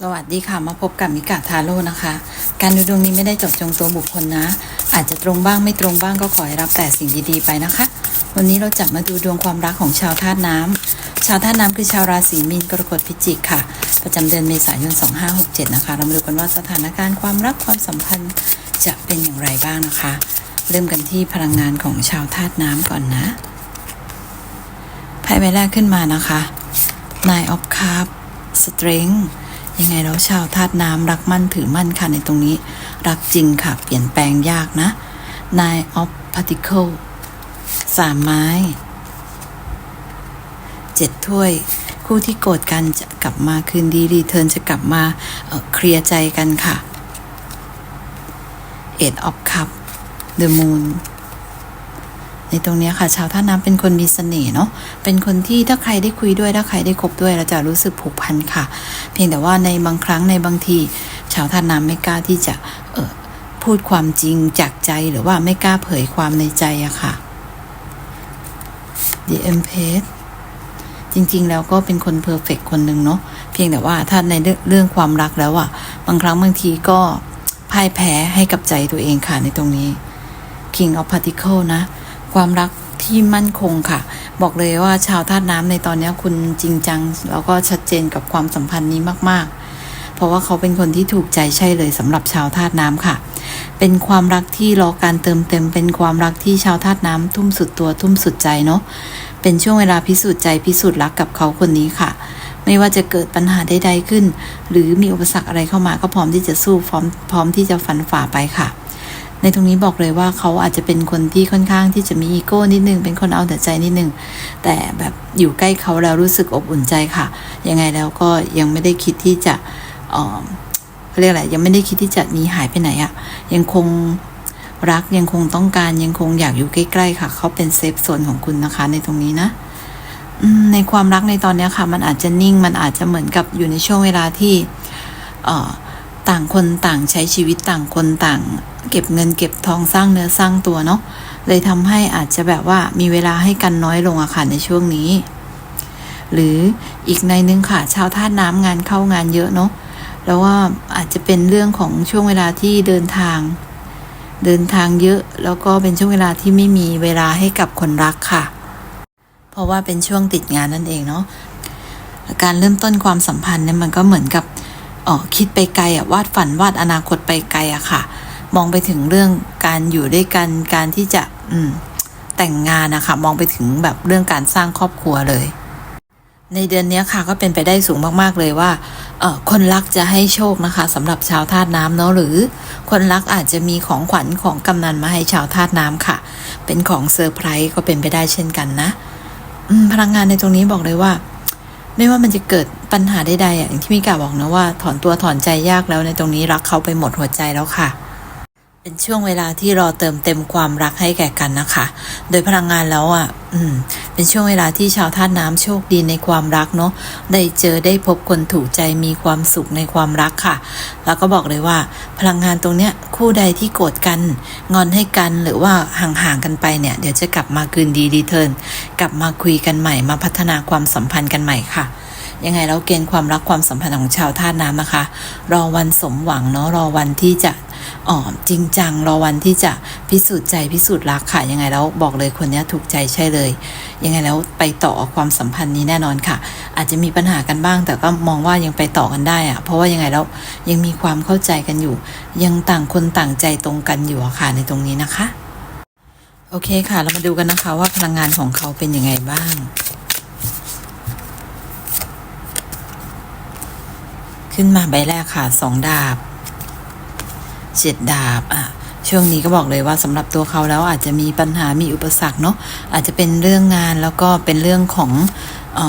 สวัสดีค่ะ มาพบกับมิกาทาโร่นะคะ การดูดวงนี้ไม่ได้เจบจงตัวบุคคลนะ อาจจะตรงบ้างไม่ตรงบ้างก็ขอให้รับแต่สิ่งดีๆไปนะคะ วันนี้เราจะมาดูดวงความรักของชาวธาตุน้ำชาวธาตุน้ำคือชาวราศีมีนกรกฎพิจิกค่ะ ประจำเดือนเมษายน 2567 นะคะ เรามาดูกันว่าสถานการณ์ความรักความสัมพันธ์จะเป็นอย่างไรบ้างนะคะ เริ่มกันที่พลังงานของชาวธาตุน้ำก่อนนะไพ่ใบแรกขึ้นมานะคะ Nine of Cups Strength ยังไงแล้วชาวธาตุน้ำรักมั่นถือมั่นค่ะในตรงนี้ รักจริงค่ะ เปลี่ยนแปลงยากนะ Nine of Particle สามไม้เจ็ดถ้วย คู่ที่โกรธกันจะกลับมาคืนดีรีเทิร์นจะกลับมาเอ่อเคลียร์ใจกันค่ะ Eight of Cup The Moon ในตรงนี้ค่ะ ชาวท่าน้ำเป็นคนมีเสน่ห์เนาะเป็นคนที่ถ้าใครได้คุยด้วยถ้าใครได้คบด้วยเราจะรู้สึกผูกพันค่ะ เพียงแต่ว่าในบางครั้งในบางที ชาวท่าน้ำไม่กล้าที่จะเออพูดความจริงจากใจหรือว่าไม่กล้าเผยความในใจอะค่ะ The Empress จริง ๆ แล้วก็เป็นคนเพอร์เฟกคนหนึ่งเนาะเพียงแต่ว่าถ้าในเรื่องเรื่องความรักแล้วอะบางครั้งบางทีก็พ่ายแพ้ให้กับใจตัวเองค่ะในตรงนี้ King of Particle นะ ความรักที่มั่นคงค่ะ บอกเลยว่าชาวธาตุน้ำในตอนนี้คุณจริงจัง แล้วก็ชัดเจนกับความสัมพันธ์นี้มากๆ เพราะว่าเขาเป็นคนที่ถูกใจใช่เลยสำหรับชาวธาตุน้ำค่ะ เป็นความรักที่รอการเติมเต็ม เป็นความรักที่ชาวธาตุน้ำทุ่มสุดตัวทุ่มสุดใจเนาะเป็นช่วงเวลาพิสูจน์ใจพิสูจน์รักกับเขาคนนี้ค่ะ ไม่ว่าจะเกิดปัญหาใดๆขึ้น หรือมีอุปสรรคอะไรเข้ามาก็พร้อมที่จะสู้พร้อมพร้อมที่จะฟันฝ่าไปค่ะ ในตรงนี้บอกเลยว่าเขาอาจจะเป็นคนที่ค่อนข้างที่จะมีอีโก้นิดนึง เป็นคนเอาแต่ใจนิดนึง แต่แบบอยู่ใกล้เขาแล้วรู้สึกอบอุ่นใจค่ะ ยังไงแล้วก็ยังไม่ได้คิดที่จะเขาเรียกอะไรยังไม่ได้คิดที่จะหนีหายไปไหนอะยังคงรักยังคงต้องการยังคงอยากอยู่ใกล้ ๆ ค่ะ เขาเป็นเซฟโซนของคุณนะคะ ในตรงนี้นะในความรักในตอนนี้ค่ะ มันอาจจะนิ่งมันอาจจะเหมือนกับอยู่ในช่วงเวลาที่เออ ต่างคนต่างใช้ชีวิตต่างคนต่าง เก็บเงินเก็บทองสร้างเนื้อสร้างตัวเนาะเลยทำให้อาจจะแบบว่ามีเวลาให้กันน้อยลงอะค่ะในช่วงนี้ หรืออีกในนึงค่ะชาวธาตุน้ำงานเข้างานเยอะเนาะแล้วว่าอาจจะเป็นเรื่องของช่วงเวลาที่เดินทาง เดินทางเยอะแล้วก็เป็นช่วงเวลาที่ไม่มีเวลาให้กับคนรักค่ะ เพราะว่าเป็นช่วงติดงานนั่นเองเนาะการเริ่มต้นความสัมพันธ์เนี่ยมันก็เหมือนกับ อ๋อคิดไปไกลอะวาดฝันวาดอนาคตไปไกลอะค่ะ มองไปถึงเรื่องการอยู่ด้วยกันการที่จะอืมแต่งงานนะคะมองไปถึงแบบเรื่องการสร้างครอบครัวเลย ในเดือนนี้ค่ะก็เป็นไปได้สูงมากๆเลยว่าเออคนรักจะให้โชคนะคะสำหรับชาวธาตุน้ำเนาะหรือ คนรักอาจจะมีของขวัญของกำนันมาให้ชาวธาตุน้ำค่ะ เป็นของเซอร์ไพรส์ก็เป็นไปได้เช่นกันนะพลังงานในตรงนี้บอกเลยว่า ไม่ว่ามันจะเกิดปัญหาใดๆอะอย่างที่มิกาบอกนะว่า ถอนตัวถอนใจยากแล้วในตรงนี้รักเขาไปหมดหัวใจแล้วค่ะ เป็นช่วงเวลาที่รอเติมเต็มความรักให้แก่กันนะคะ โดยพลังงานแล้วอะ อืม เป็นช่วงเวลาที่ชาวธาตุน้ำโชคดีในความรักเนาะได้เจอได้พบคนถูกใจมีความสุขในความรักค่ะ แล้วก็บอกเลยว่า พลังงานตรงเนี้ยคู่ใดที่โกรธกัน งอนให้กันหรือว่าห่างๆกันไปเนี่ยเดี๋ยวจะกลับมาคืนดีรีเทิร์นกลับมาคุยกันใหม่มาพัฒนาความสัมพันธ์กันใหม่ค่ะยังไงแล้วเกณฑ์ความรักความสัมพันธ์ของชาวธาตุน้ำนะคะ รอวันสมหวังเนาะรอวันที่จะ ออจริงจังรอวันที่จะพิสูจน์ใจพิสูจน์รักค่ะ ยังไงแล้วบอกเลยคนนี้ถูกใจใช่เลย ยังไงแล้วไปต่อความสัมพันธ์นี้แน่นอนค่ะ อาจจะมีปัญหากันบ้าง แต่ก็มองว่ายังไปต่อกันได้อะเพราะว่ายังไงแล้วยังมีความเข้าใจกันอยู่ ยังต่างคนต่างใจตรงกันอยู่ค่ะในตรงนี้นะคะ โอเคค่ะ เรามาดูกันนะคะว่าพลังงานของเขาเป็นยังไงบ้างขึ้นมาใบแรกค่ะสองดาบ เจ็ดดาบอะช่วงนี้ก็บอกเลยว่าสำหรับตัวเขาแล้วอาจจะมีปัญหามีอุปสรรคเนาะอาจจะเป็นเรื่องงานแล้วก็เป็นเรื่องของอ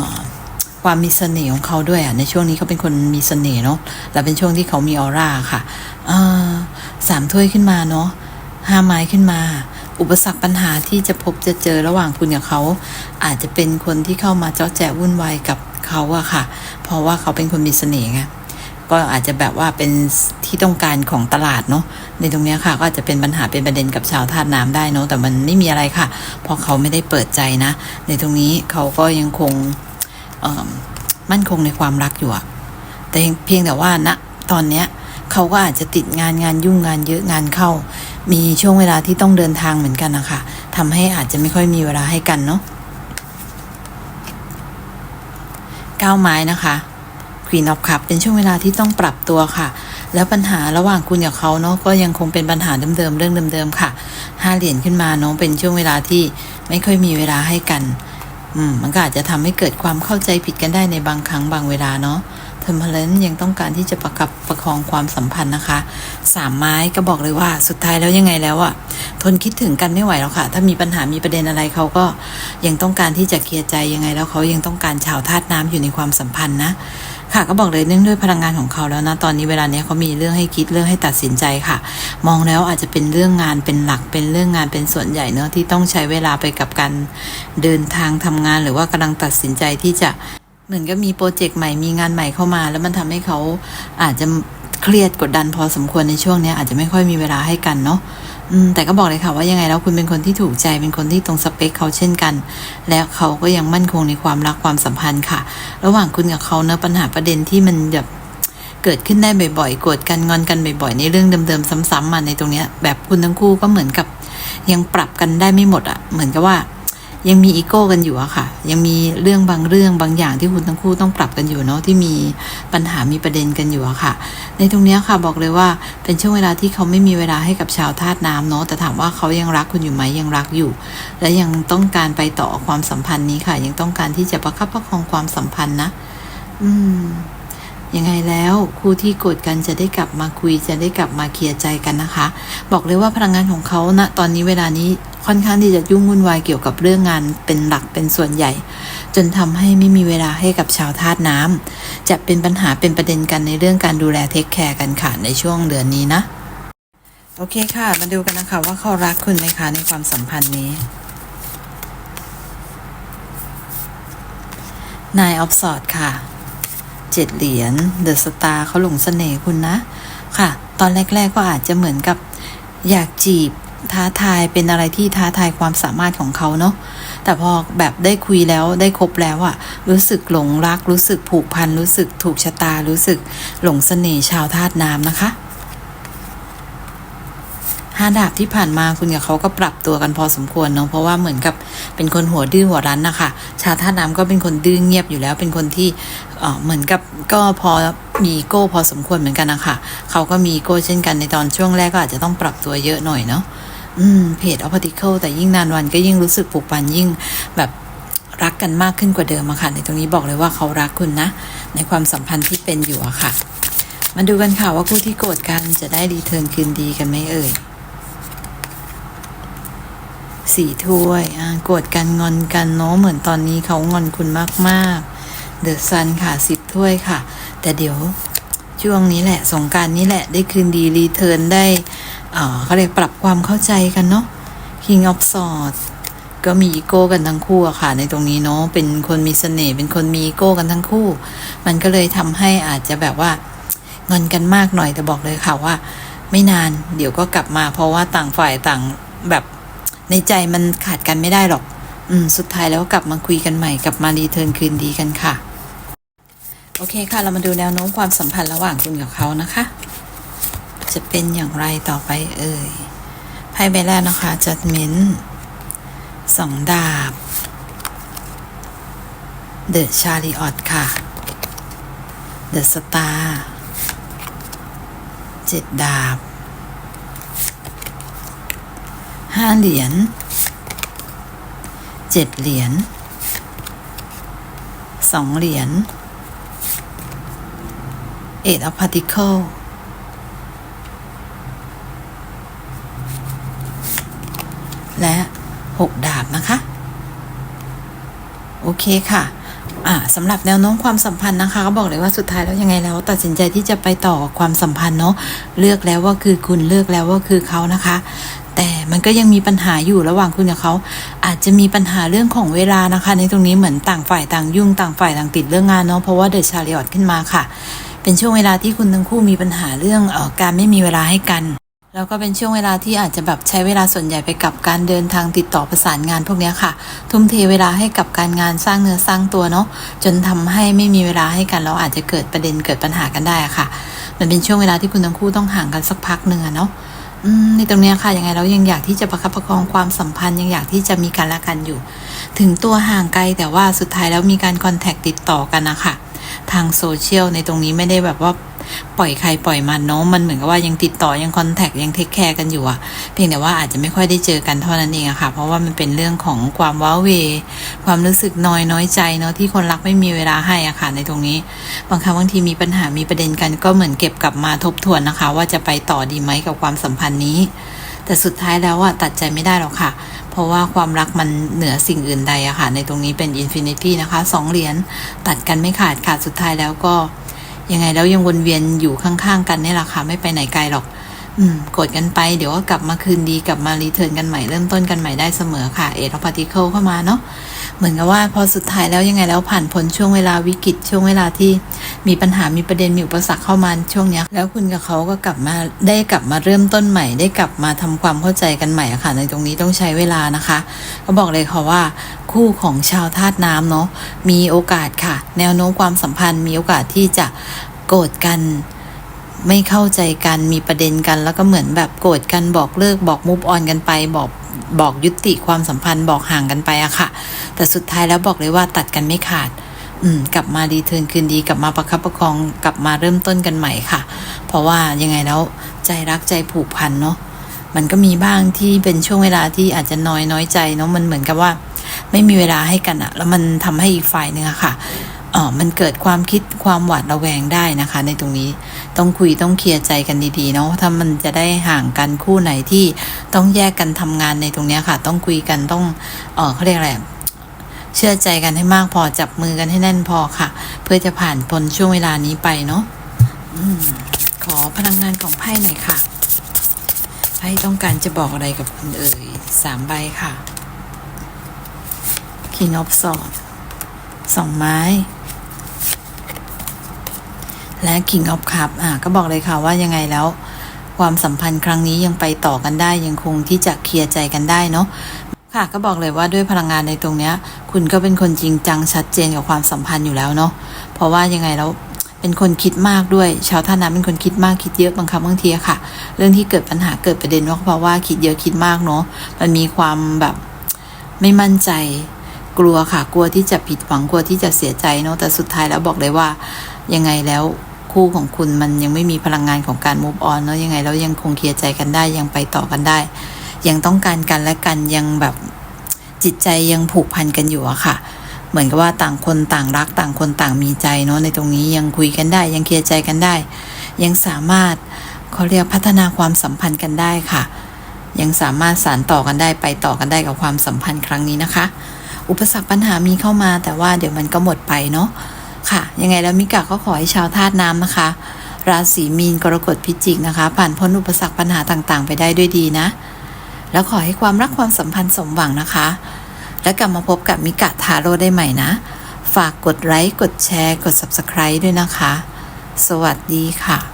ความมีเสน่ห์ของเขาด้วยอะในช่วงนี้เขาเป็นคนมีเสน่ห์เนาะและเป็นช่วงที่เขามีออร่าค่ะสามถ้วยขึ้นมาเนาะห้าไม้ขึ้นมา อุปสรรคปัญหาที่จะพบจะเจอระหว่างคุณกับเขา อาจจะเป็นคนที่เข้ามาเจ้าแจะวุ่นวายกับเขาอะค่ะ เพราะว่าเขาเป็นคนมีเสน่ห์ไง ก็อาจจะแบบว่าเป็นที่ต้องการของตลาดเนาะในตรงนี้ค่ะก็อาจจะเป็นปัญหาเป็นประเด็นกับชาวธาตุน้ำได้เนาะแต่มันไม่มีอะไรค่ะ เพราะเขาไม่ได้เปิดใจนะ ในตรงนี้เขาก็ยังคงมั่นคงในความรักอยู่อะแต่เพียงแต่ว่าณตอนเนี้ยเขาก็อาจจะติดงานงานยุ่งงานเยอะงานเข้า มีช่วงเวลาที่ต้องเดินทางเหมือนกันนะคะทำให้อาจจะไม่ค่อยมีเวลาให้กันเนาะก้าวไม้นะคะ Queen of Cup เป็นช่วงเวลาที่ต้องปรับตัวค่ะ แล้วปัญหาระหว่างคุณกับเขาเนาะก็ยังคงเป็นปัญหาเดิมๆเรื่องเดิมๆค่ะห้าเหรียญขึ้นมาเนาะเป็นช่วงเวลาที่ไม่ค่อยมีเวลาให้กันอืมมันก็อาจจะทำให้เกิดความเข้าใจผิดกันได้ในบางครั้งบางเวลาเนาะเทอร์เพลนยังต้องการที่จะประกับประคองความสัมพันธ์นะคะสามไม้ก็บอกเลยว่าสุดท้ายแล้วยังไงแล้วอะทนคิดถึงกันไม่ไหวแล้วค่ะ ถ้ามีปัญหามีประเด็นอะไรเขาก็ยังต้องการที่จะเคลียร์ใจยังไงแล้วเขายังต้องการชาวธาตุน้ำอยู่ในความสัมพันธ์นะ ค่ะก็บอกเลยเนื่องด้วยพลังงานของเขาแล้วนะตอนนี้เวลาเนี้ยเขามีเรื่องให้คิดเรื่องให้ตัดสินใจค่ะ มองแล้วอาจจะเป็นเรื่องงานเป็นหลักเป็นเรื่องงานเป็นส่วนใหญ่เนอะที่ต้องใช้เวลาไปกับการเดินทางทำงาน หรือว่ากำลังตัดสินใจที่จะเหมือนก็มีโปรเจกต์ใหม่มีงานใหม่เข้ามา แล้วมันทำให้เขาอาจจะเครียดกดดันพอสมควรในช่วงเนี้ยอาจจะไม่ค่อยมีเวลาให้กันเนาะ แต่ก็บอกเลยค่ะว่ายังไงแล้วคุณเป็นคนที่ถูกใจเป็นคนที่ตรงสเปคเขาเช่นกัน และเขาก็ยังมั่นคงในความรักความสัมพันธ์ค่ะ ระหว่างคุณกับเขาเนอะปัญหาประเด็นที่มันแบบเกิดขึ้นได้บ่อยๆโกรธกันงอนกันบ่อยๆในเรื่องเดิมๆซ้ำๆมาในตรงเนี้ย แบบคุณทั้งคู่ก็เหมือนกับยังปรับกันได้ไม่หมดอะเหมือนกับว่ายังมีอีโก้กันอยู่อะค่ะ ยังมีเรื่องบางเรื่องบางอย่างที่คุณทั้งคู่ต้องปรับกันอยู่เนาะที่มีปัญหามีประเด็นกันอยู่อะค่ะ ในตรงนี้ค่ะบอกเลยว่าเป็นช่วงเวลาที่เขาไม่มีเวลาให้กับชาวธาตุน้ำเนาะแต่ถามว่าเขายังรักคุณอยู่ไหมยังรักอยู่ และยังต้องการไปต่อความสัมพันธ์นี้ค่ะ ยังต้องการที่จะประคับประคองความสัมพันธ์นะ อืมยังไงแล้วคู่ที่โกรธกันจะได้กลับมาคุยจะได้กลับมาเคลียร์ใจกันนะคะ บอกเลยว่าพลังงานของเขาณตอนนี้เวลานี้ ค่อนข้างที่จะยุ่งวุ่นวายเกี่ยวกับเรื่องงานเป็นหลักเป็นส่วนใหญ่ จนทำให้ไม่มีเวลาให้กับชาวธาตุน้ำจะเป็นปัญหาเป็นประเด็นกันในเรื่องการดูแลเทคแคร์กันค่ะในช่วงเดือนนี้นะ โอเคค่ะ มาดูกันนะคะว่าเขารักคุณไหมคะในความสัมพันธ์นี้นายออฟสอดค่ะเจ็ดเหรียญเดอะสตาร์เขาหลงเสน่ห์คุณนะ ค่ะ ตอนแรก ๆก็อาจจะเหมือนกับอยากจีบ ท้าทายเป็นอะไรที่ท้าทายความสามารถของเขาเนาะแต่พอแบบได้คุยแล้วได้คบแล้วอะรู้สึกหลงรัก รู้สึกผูกพัน รู้สึกถูกชะตา รู้สึกหลงเสน่ห์ชาวธาตุน้ำนะคะห้าดาบที่ผ่านมาคุณกับเขาก็ปรับตัวกันพอสมควรเนาะเพราะว่าเหมือนกับเป็นคนหัวดื้อหัวรั้นนะคะชาวท่าน้ำก็เป็นคนดื้อเงียบอยู่แล้วเป็นคนที่เออเหมือนกับก็พอมีโก้พอสมควรเหมือนกันนะคะเขาก็มีโก้เช่นกันในตอนช่วงแรกก็อาจจะต้องปรับตัวเยอะหน่อยเนาะ อืมเพจออพติเคิลแต่ยิ่งนานวันก็ยิ่งรู้สึกผูกพันยิ่งแบบรักกันมากขึ้นกว่าเดิมอะค่ะ ในตรงนี้บอกเลยว่าเขารักคุณนะ ในความสัมพันธ์ที่เป็นอยู่อะค่ะ มาดูกันค่ะว่าคู่ที่โกรธกันจะได้รีเทิร์นคืนดีกันไหมเอ่ยสี่ถ้วยอ่าโกรธกันงอนกันเนาะเหมือนตอนนี้เขางอนคุณมากๆเดอะซันค่ะสิบถ้วยค่ะ แต่เดี๋ยวช่วงนี้แหละสงการนี้แหละได้คืนดีรีเทิร์นได้ เขาเรียกปรับความเข้าใจกันเนาะ King of Swords ก็มีอีโก้กันทั้งคู่อะค่ะ ในตรงนี้เนาะเป็นคนมีเสน่ห์เป็นคนมีอีโก้กันทั้งคู่ มันก็เลยทำให้อาจจะแบบว่างอนกันมากหน่อยแต่บอกเลยค่ะว่า ไม่นานเดี๋ยวก็กลับมา เพราะว่าต่างฝ่ายต่างแบบในใจมันขาดกันไม่ได้หรอก อืมสุดท้ายแล้วกลับมาคุยกันใหม่กลับมารีเทิร์นคืนดีกันค่ะ โอเคค่ะเรามาดูแนวโน้มความสัมพันธ์ระหว่างคุณกับเขานะคะ จะเป็นอย่างไรต่อไปเอ่ยไพ่ใบแรกนะคะจัดเมนสองดาบ เดอะชาริออตค่ะ เดอะสตาร์เจ็ดดาบห้าเหรียญเจ็ดเหรียญสองเหรียญเอ็ดออฟพาร์ติเคิล และหกดาบนะคะ โอเคค่ะอ่าสำหรับแนวโน้มความสัมพันธ์นะคะก็บอกเลยว่าสุดท้ายแล้วยังไงแล้ว ตัดสินใจที่จะไปต่อความสัมพันธ์เนาะเลือกแล้วว่าคือคุณเลือกแล้วว่าคือเขานะคะ แต่มันก็ยังมีปัญหาอยู่ระหว่างคุณกับเขา อาจจะมีปัญหาเรื่องของเวลานะคะ ในตรงนี้เหมือนต่างฝ่ายต่างยุ่งต่างฝ่ายต่างติดเรื่องงานเนาะเพราะว่าเดอะชาริออตขึ้นมาค่ะ เป็นช่วงเวลาที่คุณทั้งคู่มีปัญหาเรื่องออการไม่มีเวลาให้กัน แล้วก็เป็นช่วงเวลาที่อาจจะแบบใช้เวลาส่วนใหญ่ไปกับการเดินทางติดต่อประสานงานพวกนี้ค่ะ ทุ่มเทเวลาให้กับการงานสร้างเนื้อสร้างตัวเนาะจนทำให้ไม่มีเวลาให้กันแล้วอาจจะเกิดประเด็นเกิดปัญหากันได้ค่ะ มันเป็นช่วงเวลาที่คุณทั้งคู่ต้องห่างกันสักพักหนึ่งอะเนาะในตรงนี้ค่ะยังไงเรายังอยากที่จะประคับประคองความสัมพันธ์ยังอยากที่จะมีกันและกันอยู่ ถึงตัวห่างไกลแต่ว่าสุดท้ายแล้วมีการคอนแทคติดต่อกันนะคะทางโซเชียลในตรงนี้ไม่ได้แบบว่า ปล่อยใครปล่อยมันเนาะมันเหมือนกับว่ายังติดต่อยังคอนแทคยังเทคแคร์กันอยู่อะเพียงแต่ว่าอาจจะไม่ค่อยได้เจอกันเท่านั้นเองอะค่ะ เพราะว่ามันเป็นเรื่องของความว้าเว ความรู้สึกน้อยน้อยใจเนาะที่คนรักไม่มีเวลาให้อะค่ะในตรงนี้ บางครั้งบางทีมีปัญหามีประเด็นกันก็เหมือนเก็บกลับมาทบทวนนะคะ ว่าจะไปต่อดีไหมกับความสัมพันธ์นี้ แต่สุดท้ายแล้วอะตัดใจไม่ได้หรอกค่ะเพราะว่าความรักมันเหนือสิ่งอื่นใดอะค่ะ ในตรงนี้เป็นอินฟินิตี้นะคะสองเหรียญตัดกันไม่ขาดค่ะ สุดท้ายแล้วก็ ยังไงแล้วยังวนเวียนอยู่ข้างๆกันนี่แหละค่ะ ไม่ไปไหนไกลหรอก อืมกดกันไปเดี๋ยวก็กลับมาคืนดีกลับมารีเทิร์นกันใหม่เริ่มต้นกันใหม่ได้เสมอค่ะเอทอพาร์ติเคิลเข้ามาเนาะเหมือนกับว่าพอสุดท้ายแล้วยังไงแล้วผ่านพ้นช่วงเวลาวิกฤตช่วงเวลาที่มีปัญหามีประเด็นมีอุปสรรคเข้ามาช่วงเนี้ย แล้วคุณกับเขาก็กลับมาได้กลับมาเริ่มต้นใหม่ ได้กลับมาทำความเข้าใจกันใหม่อะค่ะ ในตรงนี้ต้องใช้เวลานะคะ ก็บอกเลยค่ะว่า คู่ของชาวธาตุน้ำเนาะมีโอกาสค่ะ แนวโน้มความสัมพันธ์มีโอกาสที่จะโกรธกัน ไม่เข้าใจกันมีประเด็นกัน แล้วก็เหมือนแบบโกรธกันบอกเลิกบอกมุฟออนกันไปบอกบอกยุติความสัมพันธ์บอกห่างกันไปอะค่ะ แต่สุดท้ายแล้วบอกเลยว่าตัดกันไม่ขาด อืม กลับมาดีเทิร์นคืนดี กลับมาประคับประคองกลับมาเริ่มต้นกันใหม่ค่ะ เพราะว่ายังไงแล้วใจรักใจผูกพันเนาะมันก็มีบ้างที่เป็นช่วงเวลาที่อาจจะน้อยน้อยใจเนาะมันเหมือนกับว่า ไม่มีเวลาให้กันอะแล้วมันทำให้อีกฝ่ายหนึ่งอะค่ะเออมันเกิดความคิดความหวาดระแวงได้นะคะ ในตรงนี้ ต้องคุยต้องเคลียร์ใจกันดีๆเนาะถ้ามันจะได้ห่างกันคู่ไหนที่ต้องแยกกันทำงานในตรงเนี้ยค่ะ ต้องคุยกันต้องเออเขาเรียกอะไรเชื่อใจกันให้มากพอจับมือกันให้แน่นพอค่ะ เพื่อจะผ่านพ้นช่วงเวลานี้ไปเนาะอขอพลังงานของไพ่หน่อยค่ะไพ่ต้องการจะบอกอะไรกับคุณเอ่ยสามใบค่ะคินอฟสอดสองไม้ และ King of Cup อะก็บอกเลยค่ะว่ายังไงแล้ว ความสัมพันธ์ครั้งนี้ยังไปต่อกันได้ยังคงที่จะเคลียร์ใจกันได้เนาะค่ะก็บอกเลยว่าด้วยพลังงานในตรงเนี้ย คุณก็เป็นคนจริงจังชัดเจนกับความสัมพันธ์อยู่แล้วเนาะเพราะว่ายังไงแล้วเป็นคนคิดมากด้วย ชาวท่าน้ำเป็นคนคิดมากคิดเยอะบางครั้งบางทีอะค่ะ เรื่องที่เกิดปัญหาเกิดประเด็นก็เพราะว่าคิดเยอะคิดมากเนาะมันมีความแบบไม่มั่นใจกลัวค่ะ กลัวที่จะผิดหวังกลัวที่จะเสียใจเนาะแต่สุดท้ายแล้วบอกเลยว่ายังไงแล้ว คู่ของคุณมันยังไม่มีพลังงานของการ move on เนาะยังไงแล้วยังคงเคลียร์ใจกันได้ยังไปต่อกันได้ ยังต้องการกันและกันยังแบบจิตใจยังผูกพันกันอยู่อะค่ะ เหมือนกับว่าต่างคนต่างรักต่างคนต่างมีใจเนาะในตรงนี้ยังคุยกันได้ ยังเคลียร์ใจกันได้ ยังสามารถเขาเรียกพัฒนาความสัมพันธ์กันได้ค่ะ ยังสามารถสานต่อกันได้ไปต่อกันได้กับความสัมพันธ์ครั้งนี้นะคะ อุปสรรคปัญหามีเข้ามาแต่ว่าเดี๋ยวมันก็หมดไปเนาะ ค่ะ ยังไงแล้วมิกะก็ขอให้ชาวธาตุน้ำนะคะ ราศีมีนกรกฎพิจิกนะคะ ผ่านพ้นอุปสรรคปัญหาต่างๆ ไปได้ด้วยดีนะ แล้วขอให้ความรักความสัมพันธ์สมหวังนะคะ และกลับมาพบกับมิกะทาโร่ได้ใหม่นะ ฝากกดไลค์กดแชร์ กด Subscribe ด้วยนะคะ สวัสดีค่ะ